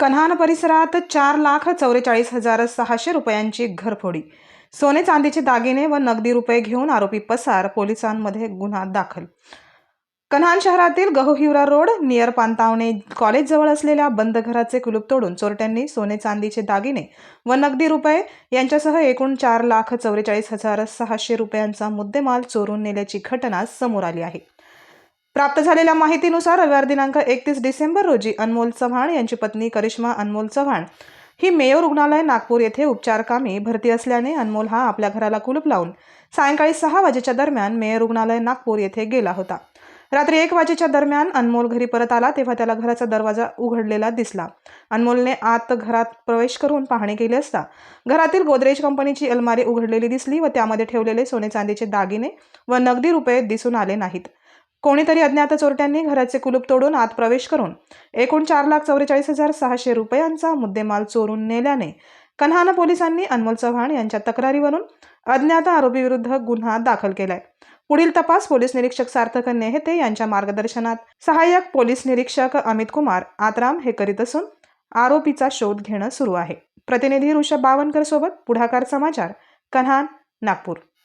कन्हान परिसरात चार लाख चौवेचाळीस हजार सहाशे रुपयांची घरफोडी. सोने चांदीचे दागिने व नगदी रुपये घेऊन आरोपी पसार पोलिसांमध्ये गुन्हा दाखल. कन्हान शहरातील गहुहिवरा रोड नियर पांतावणे कॉलेजजवळ असलेल्या बंद घराचे कुलूप तोडून चोरट्यांनी सोने चांदीचे दागिने व नगदी रुपये यांच्यासह एकूण चार लाख चौवेचाळीस हजार सहाशे रुपयांचा मुद्देमाल चोरून नेल्याची घटना समोर आली आहे. प्राप्त झालेल्या माहितीनुसार रविवार दिनांक एकतीस डिसेंबर रोजी अनमोल चव्हाण यांची पत्नी करिश्मा अनमोल चव्हाण ही मेयो रुग्णालय नागपूर येथे उपचारकामी भरती असल्याने अनमोल हा आपल्या घराला कुलूप लावून सायंकाळी सहा वाजेच्या दरम्यान मेयो रुग्णालय नागपूर येथे गेला होता. रात्री एक वाजेच्या दरम्यान अनमोल घरी परत आला तेव्हा त्याला घराचा दरवाजा उघडलेला दिसला. अनमोलने आत घरात प्रवेश करून पाहणी केली असता घरातील गोदरेज कंपनीची अलमारी उघडलेली दिसली व त्यामध्ये ठेवलेले सोने चांदीचे दागिने व नगदी रुपये दिसून आले नाहीत. कोणीतरी अज्ञात चोरट्यांनी घराचे कुलूप तोडून आत प्रवेश करून एकूण चार लाख चौवेचाळीस हजार सहाशे रुपयांचा मुद्देमाल चोरून नेल्याने कन्हाना पोलिसांनी अनमोल चव्हाण यांच्या तक्रारीवरून अज्ञात आरोपीविरुद्ध गुन्हा दाखल केलाय. पुढील तपास पोलीस निरीक्षक सार्थक नेहते यांच्या मार्गदर्शनात. सहाय्यक पोलीस निरीक्षक अमित कुमार आतराम हे करीत असून आरोपीचा शोध घेणं सुरू आहे. प्रतिनिधी ऋषभ बावनकर सोबत पुढाकार समाचार कन्हान नागपूर.